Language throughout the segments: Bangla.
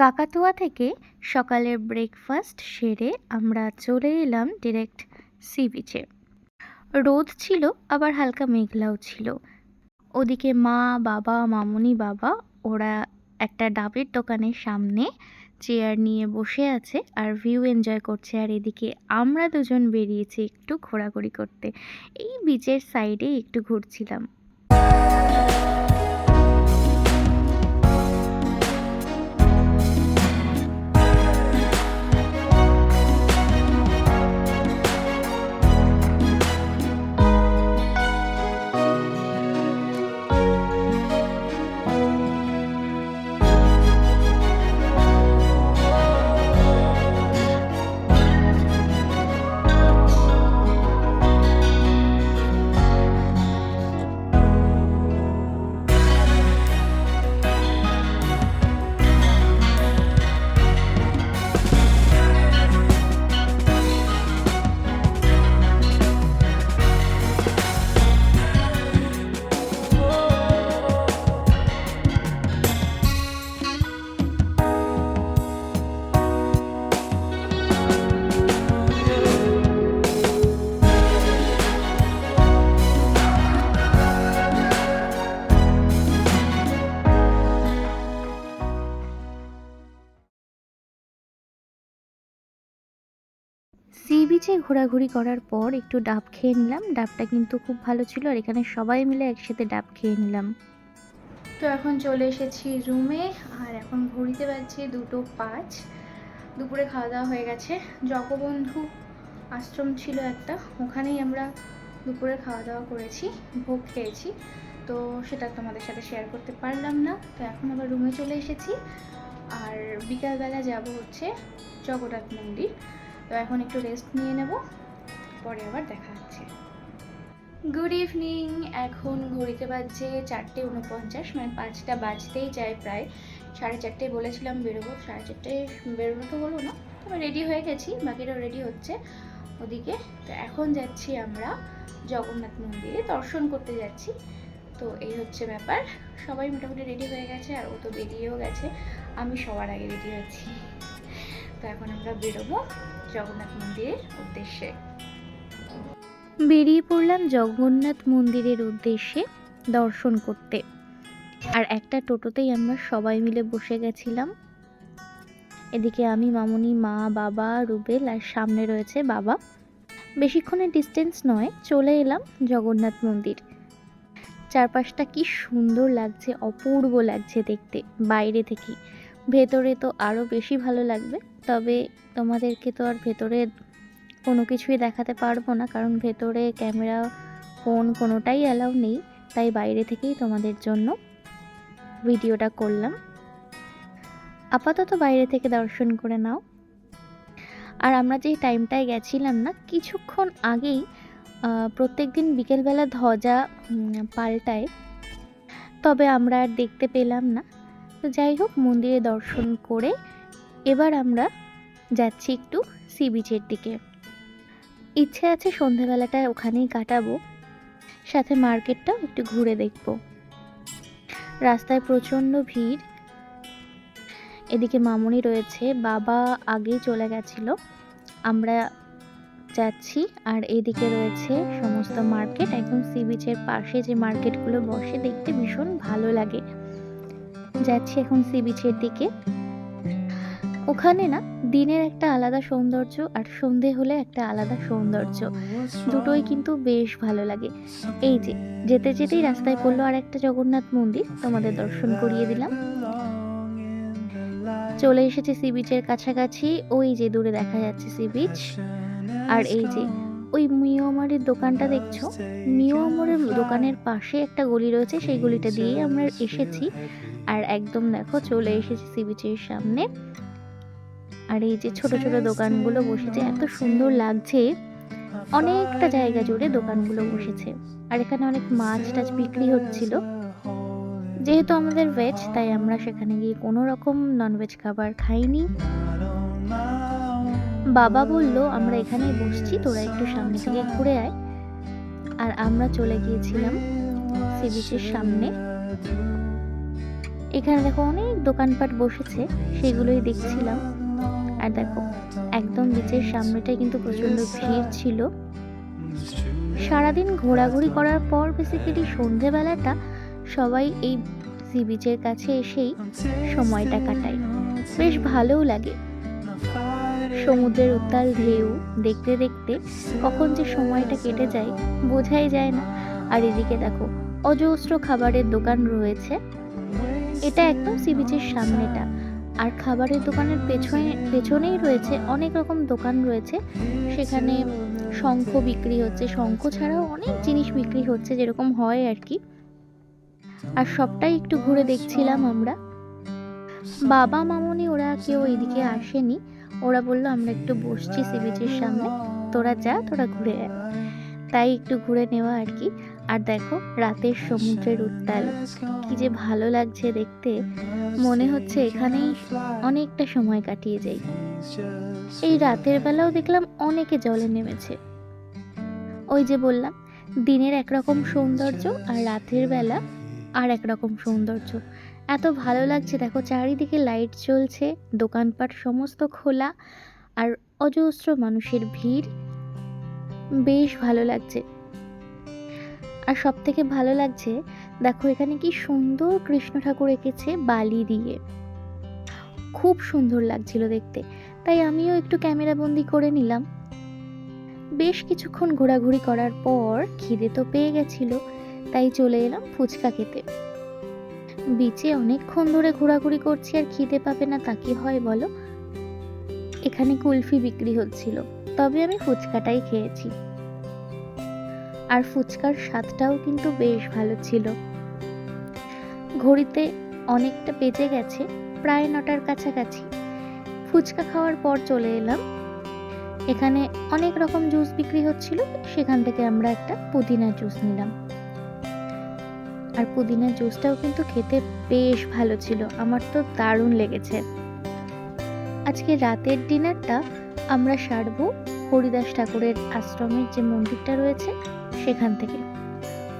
কাকাতুয়া থেকে সকালের ব্রেকফাস্ট সেরে আমরা চলে এলাম ডিরেক্ট সি বিচে রোদ ছিল, আবার হালকা মেঘলাও ছিল। ওদিকে মা, বাবা, মামনি, বাবা, ওরা একটা ডাবের দোকানের সামনে চেয়ার নিয়ে বসে আছে আর ভিউ এনজয় করছে। আর এদিকে আমরা দুজন বেরিয়েছি একটু ঘোরাঘুরি করতে। এই বিচের সাইডে একটু ঘুরছিলাম। বিচে ঘোরাঘুরি করার পর একটু ডাব খেয়ে নিলাম। ডাবটা কিন্তু খুব ভালো ছিল আর এখানে সবাই মিলে একসাথে ডাব খেয়ে নিলাম। তো এখন চলে এসেছি রুমে আর এখন ঘড়িতে বাজছে দুটো পাঁচ। দুপুরে খাওয়া দাওয়া হয়ে গেছে। জগবন্ধু আশ্রম ছিল একটা, ওখানেই আমরা দুপুরে খাওয়া দাওয়া করেছি, ভোগ খেয়েছি। তো সেটা তোমাদের সাথে শেয়ার করতে পারলাম না। তো এখন আবার রুমে চলে এসেছি। আর বিকালবেলা যাব হচ্ছে জগন্নাথ মন্দির। তো এখন একটু রেস্ট নিয়ে নেব, পরে আবার দেখা হচ্ছে। গুড ইভিনিং এখন ঘড়িতে বাজছে চারটে উনপঞ্চাশ মানে পাঁচটা বাজতেই যায় প্রায়। সাড়ে চারটেয় বলেছিলাম বেরোবো, সাড়ে চারটেয় বেরোবো তো বলব না, তবে রেডি হয়ে গেছি বাকিরাও রেডি হচ্ছে ওদিকে। তো এখন যাচ্ছি আমরা জগন্নাথ মন্দিরে, দর্শন করতে যাচ্ছি। তো এই হচ্ছে ব্যাপার, সবাই মোটামুটি রেডি হয়ে গেছে, আর ও তো বেরিয়েও গেছে, আমি সবার আগে রেডি হচ্ছি তো এখন আমরা বেরোবো। জগন্নাথ মন্দিরের উদ্দেশ্যে। বেরিয়ে পড়লাম জগন্নাথ মন্দিরের উদ্দেশ্যে দর্শন করতে। আর একটা টোটোতেই আমরা সবাই মিলে বসে গেছিলাম। এদিকে আমি, মামুনি, মা, বাবা, রুবেল আর সামনে রয়েছে বাবা। বেশিক্ষণের ডিস্টেন্স নয়, চলে এলাম জগন্নাথ মন্দির। চারপাশটা কি সুন্দর লাগছে, অপূর্ব লাগছে দেখতে, বাইরে থেকে। ভেতরে তো আরও বেশি ভালো লাগবে, তবে তোমাদেরকে তো আর ভেতরে কোনো কিছুই দেখাতে পারব না, কারণ ভেতরে ক্যামেরা, ফোন কোনোটাই অ্যালাউ নেই, তাই বাইরে থেকেই তোমাদের জন্য ভিডিওটা করলাম। আপাতত বাইরে থেকে দর্শন করে নাও। আর আমরা যে টাইমটায় গেছিলাম না, কিছুক্ষণ আগেই প্রত্যেক দিন বিকেলবেলা ধ্বজা পাল্টায়, তবে আমরা আর দেখতে পেলাম না। তো যাই হোক, মন্দিরে দর্শন করে এবার আমরা যাচ্ছি একটু সি বিচের দিকে। ইচ্ছে আছে সন্ধেবেলাটা ওখানেই কাটাবো, সাথে মার্কেটটাও একটু ঘুরে দেখব। রাস্তায় প্রচণ্ড ভিড়। এদিকে মামনি রয়েছে, বাবা আগেই চলে গেছিল। আমরা যাচ্ছি আর এদিকে রয়েছে সমস্ত মার্কেট, একদম সি বিচের পাশে যে মার্কেটগুলো বসে দেখতে ভীষণ ভালো লাগে। যাচ্ছি এখন সি বিচের দিকে। ওখানে না দিনের একটা আলাদা সৌন্দর্য আর সন্ধে হলে একটা আলাদা সৌন্দর্য। দুটোই কিন্তু বেশ ভালো লাগে। এই যে, যেতে যেতেই রাস্তায় পড়ল আর একটা জগন্নাথ মন্দির, তোমাদের দর্শন করিয়ে দিলাম। চলে এসেছি সি বিচের কাছাকাছি, ওই যে দূরে দেখা যাচ্ছে সি বিচ। আর এই যে ওই মিওমারির দোকানটা দেখছ? মিওমারের দোকানের পাশে একটা গলি রয়েছে, সেই গলিটা দিয়েই আমরা এসেছি। আর একদম দেখো, চলে এসেছি সি বিচের সামনে। আর এই যে ছোট ছোট দোকানগুলো বসেছে, এত সুন্দর লাগছে। অনেকটা জায়গা জুড়ে দোকানগুলো বসেছে। আর এখানে অনেক মাছ টাছ বিক্রি হচ্ছিল। যেহেতু আমাদের ভেজ তাই আমরা সেখানে গিয়ে কোনো রকম ননভেজ খাবার খাইনি। বাবা বলল, আমরা এখানেই বসছি, তোরা একটু সামনে থেকে ঘুরে আয়। আর আমরা চলে গিয়েছিলাম সি বিচের সামনে। এখানে দেখো অনেক দোকানপাট বসেছে, সেগুলোই দেখছিলাম। আর দেখো, একদম বিচের সামনেটাই কিন্তু প্রচণ্ড ভিড় ছিল। সারাদিন ঘোরাঘুরি করার পর বেসিক্যালি সন্ধেবেলাটা সবাই এই সি বিচের কাছে এসেই সময়টা কাটায়। বেশ ভালোও লাগে। সমুদ্রের উত্তাল ঢেউ দেখতে দেখতে কখন যে সময়টা কেটে যায়, বোঝাই যায় না। আর এদিকে দেখো, অজস্র খাবারের দোকান রয়েছে। এটা একদম সি বিচের সামনেটা। আর খাবারের দোকানের পেছনে, পেছনেই রয়েছে অনেক রকম দোকান রয়েছে। সেখানে শঙ্খ বিক্রি হচ্ছে। শঙ্খ ছাড়াও অনেক জিনিস বিক্রি হচ্ছে, যেরকম হয় আর কি। আর সবটাই একটু ঘুরে দেখছিলাম আমরা। বাবা, মামনি ওরা কেউ এদিকে আসেনি। ওরা বলল, আমরা একটু বসছি সি বিচের সামনে। তোরা যা, তোরা ঘুরে তাই একটু ঘুরে নেওয়া আর কি। আর দেখো, রাতের সমুদ্রের উত্তাল। কি যে ভালো লাগছে দেখতে। মনে হচ্ছে এখানেই অনেকটা সময় কাটিয়ে যাই। এই রাতের বেলাও দেখলাম অনেকে জলে নেমেছে। ওই যে বললাম, দিনের একরকম সৌন্দর্য আর রাতের বেলা আর একরকম সৌন্দর্য। এত ভালো লাগছে। দেখো, চারিদিকে লাইট জ্বলছে, দোকানপাট সমস্ত খোলা, আর অজস্র মানুষের ভিড়। বেশ ভালো লাগছে। আর সব থেকে ভালো লাগছে, দেখো এখানে কি সুন্দর কৃষ্ণ ঠাকুর এঁকেছে বালি দিয়ে। খুব সুন্দর লাগছিল দেখতে। তাই আমিও একটু ক্যামেরা বন্দি করে নিলাম। বেশ কিছুক্ষণ ঘোরাঘুরি করার পর খিদে তো পেয়ে গেছিল, তাই চলে এলাম ফুচকা খেতে। বিচে অনেকক্ষণ ধরে ঘোরাঘুরি করছি আর খিদে পাবে না তা কি হয় বলো? এখানে কুলফি বিক্রি হচ্ছিল, তবে আমি ফুচকাটাই খেয়েছি। আর ফুচকার স্বাদটাও কিন্তু বেশ ভালো ছিল। ঘড়িতে অনেকটা বেজে গেছে, প্রায় নটার কাছাকাছি। ফুচকা খাওয়ার পর চলে এলাম। এখানে অনেক রকম জুস বিক্রি হচ্ছিল, সেখান থেকে আমরা একটা পুদিনা জুস নিলাম। আর পুদিনা জুসটাও কিন্তু খেতে বেশ ভালো ছিল। আমার তো দারুণ লেগেছে। আজকে রাতের ডিনারটা আমরা সারবো হরিদাস ঠাকুরের আশ্রমের যে মন্দিরটা রয়েছে সেখান থেকে।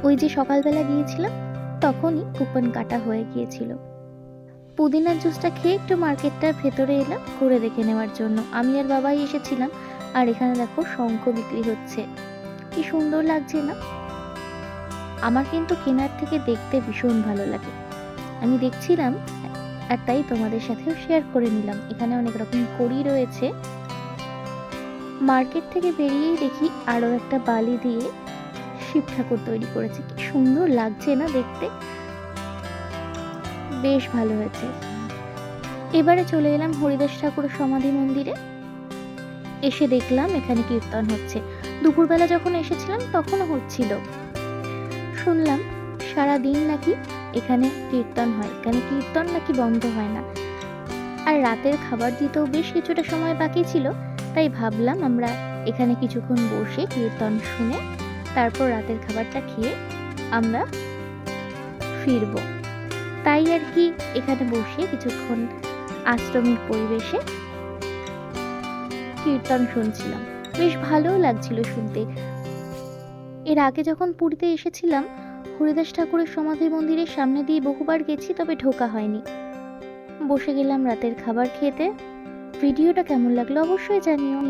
ওই যে সকালবেলা গিয়েছিলাম, তখনই কুপন কাটা হয়ে গিয়েছিল। পুদিনার জুসটা খেয়ে একটু মার্কেটটার ভেতরে এলাম, ঘুরে দেখে নেওয়ার জন্য। আমি আর বাবাই এসেছিলাম, আর এখানে দেখো শঙ্খ বিক্রি হচ্ছে। কি সুন্দর লাগছে না? আমার কিন্তু কেনার থেকে দেখতে ভীষণ ভালো লাগে। আমি দেখছিলাম, আর তাই তোমাদের সাথেও শেয়ার করে নিলাম। এখানে অনেক রকম কড়ি রয়েছে। মার্কেট থেকে বেরিয়েই দেখি আরও একটা বালি দিয়ে শিব ঠাকুর তৈরি করেছে। কি সুন্দর লাগছে না দেখতে? বেশ ভালো হয়েছে। এবারে চলে এলাম হরিদাস ঠাকুরের সমাধি মন্দিরে। এসে দেখলাম এখানে কীর্তন হচ্ছে। দুপুরবেলা যখন এসেছিলাম তখনও হচ্ছিল। শুনলাম সারা দিন নাকি এখানে কীর্তন হয়। এখানে কীর্তন নাকি বন্ধ হয় না? আর রাতের খাবার দিতেও বেশ কিছুটা সময় বাকি ছিল, তাই ভাবলাম আমরা এখানে কিছুক্ষণ বসে কীর্তন শুনে তারপর রাতের খাবারটা খেয়ে আমরা ফিরব। তাই আর কি এখানে বসে কিছুক্ষণ আশ্রমিক পরিবেশে কীর্তন শুনছিলাম। বেশ ভালোও লাগছিল শুনতে। এর আগে যখন পুরীতে এসেছিলাম, হরিদাস ঠাকুরের সমাধি মন্দিরের সামনে দিয়ে বহুবার গেছি, তবে ঢোকা হয়নি। বসে গেলাম রাতের খাবার খেতে। ভিডিওটা কেমন লাগল অবশ্যই জানিও।